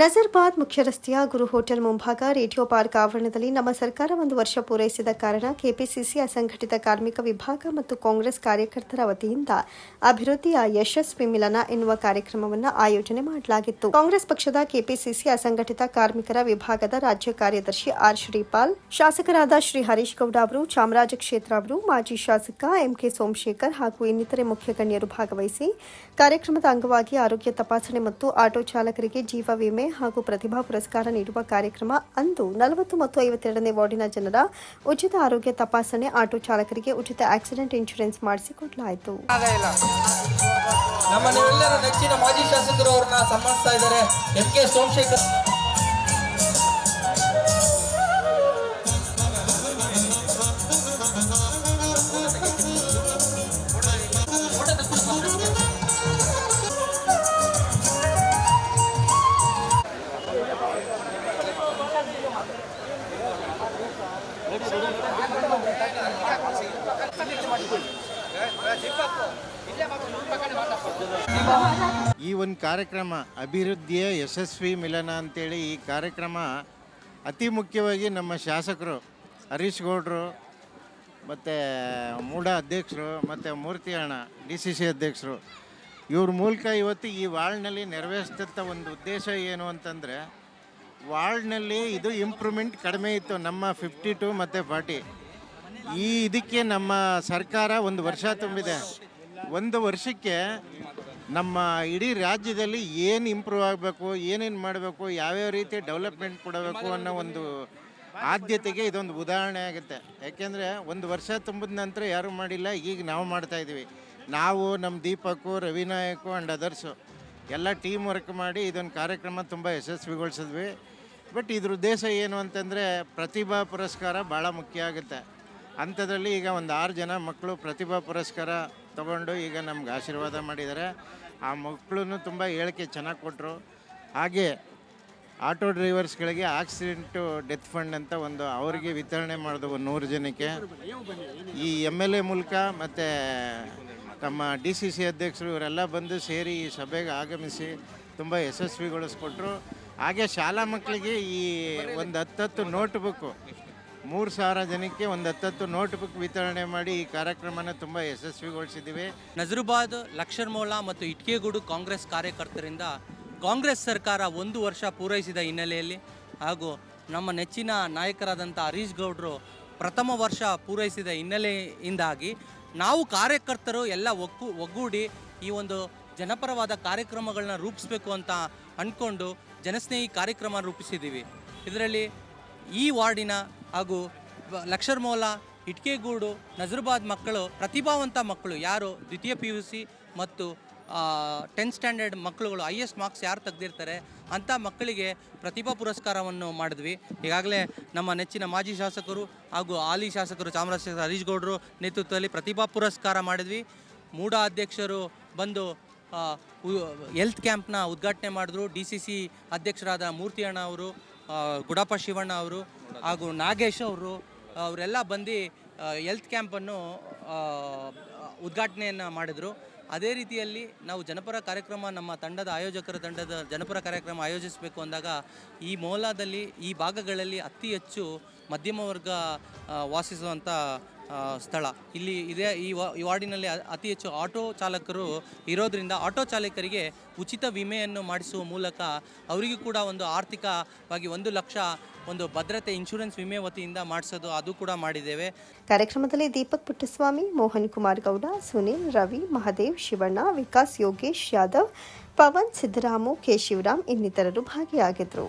ನಜರ್ಬಾದ್ ಮುಖ್ಯ ರಸ್ತೆಯ ಗುರು ಹೋಟೆಲ್ ಮುಂಭಾಗ ರೇಡಿಯೋ ಪಾರ್ಕ್ ಆವರಣದಲ್ಲಿ ನಮ್ಮ ಸರ್ಕಾರ ಒಂದು ವರ್ಷ ಪೂರೈಸಿದ ಕಾರಣ ಕೆಪಿಸಿಸಿ ಅಸಂಘಟಿತ ಕಾರ್ಮಿಕ ವಿಭಾಗ ಮತ್ತು ಕಾಂಗ್ರೆಸ್ ಕಾರ್ಯಕರ್ತರ ವತಿಯಿಂದ ಅಭಿವೃದ್ಧಿಯ ಯಶಸ್ವಿ ಮಿಲನ ಎನ್ನುವ ಕಾರ್ಯಕ್ರಮವನ್ನು ಆಯೋಜನೆ ಮಾಡಲಾಗಿತ್ತು. ಕಾಂಗ್ರೆಸ್ ಪಕ್ಷದ ಕೆಪಿಸಿಸಿ ಅಸಂಘಟಿತ ಕಾರ್ಮಿಕರ ವಿಭಾಗದ ರಾಜ್ಯ ಕಾರ್ಯದರ್ಶಿ ಆರ್ ಶ್ರೀಪಾಲ್, ಶಾಸಕರಾದ ಶ್ರೀ ಹರೀಶ್ ಗೌಡ ಅವರು, ಚಾಮರಾಜ ಕ್ಷೇತ್ರ ಅವರು, ಮಾಜಿ ಶಾಸಕ ಎಂಕೆ ಸೋಮಶೇಖರ್ ಹಾಗೂ ಇನ್ನಿತರೆ ಮುಖ್ಯ ಗಣ್ಯರು ಭಾಗವಹಿಸಿ ಕಾರ್ಯಕ್ರಮದ ಅಂಗವಾಗಿ ಆರೋಗ್ಯ ತಪಾಸಣೆ ಮತ್ತು ಆಟೋ ಚಾಲಕರಿಗೆ ಜೀವ ವಿಮೆ ಹಾಗೂ ಪ್ರತಿಭಾ ಪುರಸ್ಕಾರ ನೀಡುವ ಕಾರ್ಯಕ್ರಮ ಅಂದು ನಲವತ್ತು ಮತ್ತು ಐವತ್ತೆರಡನೇ ವಾರ್ಡಿನ ಜನರ ಉಚಿತ ಆರೋಗ್ಯ ತಪಾಸಣೆ ಆಟೋ ಚಾಲಕರಿಗೆ ಉಚಿತ ಆಕ್ಸಿಡೆಂಟ್ ಇನ್ಶೂರೆನ್ಸ್ ಮಾಡಿಸಿಕೊಡಲಾಯಿತು. ನೆಚ್ಚಿನ ಮಾಜಿ ಶಾಸಕರು ಅವರನ್ನ ಇದ್ದಾರೆ. ಎಂ ಸೋಮಶೇಖರ್ ಈ ಒಂದು ಕಾರ್ಯಕ್ರಮ ಅಭಿವೃದ್ಧಿಯ ಯಶಸ್ವಿ ಮಿಲನ ಅಂತೇಳಿ ಈ ಕಾರ್ಯಕ್ರಮ ಅತಿ ಮುಖ್ಯವಾಗಿ ನಮ್ಮ ಶಾಸಕರು ಹರೀಶ್ ಗೌಡ್ರು ಮತ್ತು ಮೂಡ ಅಧ್ಯಕ್ಷರು ಮತ್ತು ಮೂರ್ತಿ ಅಣ್ಣ ಡಿ ಸಿ ಸಿ ಅಧ್ಯಕ್ಷರು. ಇವ್ರ ಮೂಲಕ ಇವತ್ತು ಈ ವಾರ್ಡ್ನಲ್ಲಿ ನೆರವೇರಿಸ್ತಿರ್ತ ಒಂದು ಉದ್ದೇಶ ಏನು ಅಂತಂದರೆ ವಾರ್ಡ್ನಲ್ಲಿ ಇದು ಇಂಪ್ರೂವ್ಮೆಂಟ್ ಕಡಿಮೆ ಇತ್ತು ನಮ್ಮ ಫಿಫ್ಟಿ ಟು ಮತ್ತು ಫಾರ್ಟಿ ಈ ಇದಕ್ಕೆ ನಮ್ಮ ಸರ್ಕಾರ ಒಂದು ವರ್ಷ ತುಂಬಿದೆ. ಒಂದು ವರ್ಷಕ್ಕೆ ನಮ್ಮ ಇಡೀ ರಾಜ್ಯದಲ್ಲಿ ಏನು ಇಂಪ್ರೂವ್ ಆಗಬೇಕು, ಏನೇನು ಮಾಡಬೇಕು, ಯಾವ್ಯಾವ ರೀತಿ ಡೆವಲಪ್ಮೆಂಟ್ ಕೊಡಬೇಕು ಅನ್ನೋ ಒಂದು ಆದ್ಯತೆಗೆ ಇದೊಂದು ಉದಾಹರಣೆ ಆಗುತ್ತೆ. ಯಾಕೆಂದರೆ ಒಂದು ವರ್ಷ ತುಂಬಿದ ನಂತರ ಯಾರೂ ಮಾಡಿಲ್ಲ, ಈಗ ನಾವು ಮಾಡ್ತಾಯಿದ್ದೀವಿ ನಾವು ನಮ್ಮ ದೀಪಕ್ಕು ರವಿನಾಯಕು ಆ್ಯಂಡ್ ಅದರ್ಸು ಎಲ್ಲ ಟೀಮ್ ವರ್ಕ್ ಮಾಡಿ ಇದೊಂದು ಕಾರ್ಯಕ್ರಮ ತುಂಬ ಯಶಸ್ವಿಗೊಳಿಸಿದ್ವಿ. ಬಟ್ ಇದ್ರ ಉದ್ದೇಶ ಏನು ಅಂತಂದರೆ ಪ್ರತಿಭಾ ಪುರಸ್ಕಾರ ಭಾಳ ಮುಖ್ಯ ಆಗುತ್ತೆ. ಅಂಥದ್ರಲ್ಲಿ ಈಗ ಒಂದು ಆರು ಜನ ಮಕ್ಕಳು ಪ್ರತಿಭಾ ಪುರಸ್ಕಾರ ತಗೊಂಡು ಈಗ ನಮ್ಗೆ ಆಶೀರ್ವಾದ ಮಾಡಿದ್ದಾರೆ. ಆ ಮಕ್ಕಳು ತುಂಬ ಹೇಳಿಕೆ ಚೆನ್ನಾಗಿ ಕೊಟ್ಟರು ಹಾಗೆ ಆಟೋ ಡ್ರೈವರ್ಸ್ಗಳಿಗೆ ಆಕ್ಸಿಡೆಂಟು, ಡೆತ್ ಫಂಡ್ ಅಂತ ಒಂದು ಅವರಿಗೆ ವಿತರಣೆ ಮಾಡಿದ್ವು ನೂರು ಜನಕ್ಕೆ. ಈ ಎಂ ಎಲ್ ಎ ಮೂಲಕ ಮತ್ತು ತಮ್ಮ ಡಿ ಸಿ ಸಿ ಅಧ್ಯಕ್ಷರು ಇವರೆಲ್ಲ ಬಂದು ಸೇರಿ ಈ ಸಭೆಗೆ ಆಗಮಿಸಿ ತುಂಬ ಯಶಸ್ವಿಗೊಳಿಸ್ಕೊಟ್ರು. ಹಾಗೆ ಶಾಲಾ ಮಕ್ಕಳಿಗೆ ಈ ಒಂದು ಹತ್ತತ್ತು ನೋಟ್ ಬುಕ್ಕು ಮೂರು ಸಾವಿರ ಜನಕ್ಕೆ ಒಂದು ಹತ್ತತ್ತು ನೋಟ್ ಬುಕ್ ವಿತರಣೆ ಮಾಡಿ ಈ ಕಾರ್ಯಕ್ರಮನ ತುಂಬ ಯಶಸ್ವಿಗೊಳಿಸಿದ್ದೀವಿ. ನಜರುಬಾದ್ ಲಕ್ಷರ್ ಮೌಲಾ ಮತ್ತು ಇಟ್ಕೆಗೂಡು ಕಾಂಗ್ರೆಸ್ ಕಾರ್ಯಕರ್ತರಿಂದ ಕಾಂಗ್ರೆಸ್ ಸರ್ಕಾರ ಒಂದು ವರ್ಷ ಪೂರೈಸಿದ ಹಿನ್ನೆಲೆಯಲ್ಲಿ ಹಾಗೂ ನಮ್ಮ ನೆಚ್ಚಿನ ನಾಯಕರಾದಂಥ ಹರೀಶ್ ಗೌಡ್ರು ಪ್ರಥಮ ವರ್ಷ ಪೂರೈಸಿದ ಹಿನ್ನೆಲೆಯಿಂದಾಗಿ ನಾವು ಕಾರ್ಯಕರ್ತರು ಎಲ್ಲ ಒಕ್ಕು ಒಗ್ಗೂಡಿ ಈ ಒಂದು ಜನಪರವಾದ ಕಾರ್ಯಕ್ರಮಗಳನ್ನ ರೂಪಿಸಬೇಕು ಅಂತ ಅಂದ್ಕೊಂಡು ಜನಸ್ನೇಹಿ ಕಾರ್ಯಕ್ರಮ ರೂಪಿಸಿದ್ದೀವಿ. ಇದರಲ್ಲಿ ಈ ವಾರ್ಡಿನ ಹಾಗೂ ಲಕ್ಷರ್ಮೋಲ ಲಕ್ಷರ್ ಮೌಲಾ ಇಟ್ಕೆಗೂಡು, ನಜರುಬಾದ್ ಮಕ್ಕಳು, ಪ್ರತಿಭಾವಂತ ಮಕ್ಕಳು ಯಾರು? ದ್ವಿತೀಯ ಪಿ ಯು ಸಿ ಮತ್ತು ಟೆಂತ್ ಸ್ಟ್ಯಾಂಡರ್ಡ್ ಮಕ್ಕಳುಗಳು ಹೈಯೆಸ್ಟ್ ಮಾರ್ಕ್ಸ್ ಯಾರು ತೆಗೆದಿರ್ತಾರೆ ಅಂಥ ಮಕ್ಕಳಿಗೆ ಪ್ರತಿಭಾ ಪುರಸ್ಕಾರವನ್ನು ಮಾಡಿದ್ವಿ. ಈಗಾಗಲೇ ನಮ್ಮ ನೆಚ್ಚಿನ ಮಾಜಿ ಶಾಸಕರು ಹಾಗೂ ಹಾಲಿ ಶಾಸಕರು ಚಾಮರಾಜ ಹರೀಶ್ ಗೌಡರು ನೇತೃತ್ವದಲ್ಲಿ ಪ್ರತಿಭಾ ಪುರಸ್ಕಾರ ಮಾಡಿದ್ವಿ. ಮೂಡ ಅಧ್ಯಕ್ಷರು ಬಂದು ಹೆಲ್ತ್ ಕ್ಯಾಂಪ್ನ ಉದ್ಘಾಟನೆ ಮಾಡಿದ್ರು. ಡಿ ಸಿ ಸಿ ಅಧ್ಯಕ್ಷರಾದ ಮೂರ್ತಿ ಅಣ್ಣ ಅವರು ಗುಡಪ್ಪ ಶಿವಣ್ಣ ಅವರು ಹಾಗೂ ನಾಗೇಶ್ ಅವರು, ಅವರೆಲ್ಲ ಬಂದು ಹೆಲ್ತ್ ಕ್ಯಾಂಪನ್ನು ಉದ್ಘಾಟನೆಯನ್ನು ಮಾಡಿದರು. ಅದೇ ರೀತಿಯಲ್ಲಿ ನಾವು ಜನಪರ ಕಾರ್ಯಕ್ರಮ, ನಮ್ಮ ತಂಡದ ಆಯೋಜಕರ ತಂಡದ ಜನಪರ ಕಾರ್ಯಕ್ರಮ ಆಯೋಜಿಸಬೇಕು ಅಂದಾಗ ಈ ಮೋಲಾದಲ್ಲಿ ಈ ಭಾಗಗಳಲ್ಲಿ ಅತಿ ಹೆಚ್ಚು ಮಧ್ಯಮ ವರ್ಗ ವಾಸಿಸುವಂಥ ಸ್ಥಳ. ಇಲ್ಲಿ ಇದೇ ಈ ವಾರ್ಡಿನಲ್ಲಿ ಅತಿ ಹೆಚ್ಚು ಆಟೋ ಚಾಲಕರು ಇರೋದರಿಂದ ಆಟೋ ಚಾಲಕರಿಗೆ ಉಚಿತ ವಿಮೆಯನ್ನು ಮಾಡಿಸುವ ಮೂಲಕ ಅವರಿಗೂ ಕೂಡ ಒಂದು ಆರ್ಥಿಕವಾಗಿ ಒಂದು ಲಕ್ಷ ಒಂದು ಭದ್ರತೆ ಇನ್ಶೂರೆನ್ಸ್ ವಿಮೆ ವತಿಯಿಂದ ಮಾಡಿಸೋದು ಅದು ಕೂಡ ಮಾಡಿದ್ದೇವೆ. ಕಾರ್ಯಕ್ರಮದಲ್ಲಿ ದೀಪಕ್ ಪುಟ್ಟಸ್ವಾಮಿ, ಮೋಹನ್ ಕುಮಾರ್ ಗೌಡ, ಸುನಿಲ್, ರವಿ, ಮಹದೇವ್, ಶಿವಣ್ಣ, ವಿಕಾಸ್ ಯೋಗೇಶ್ ಯಾದವ್, ಪವನ್, ಸಿದ್ದರಾಮು, ಕೆ ಶಿವರಾಮ್ ಇನ್ನಿತರರು ಭಾಗಿಯಾಗಿದ್ದರು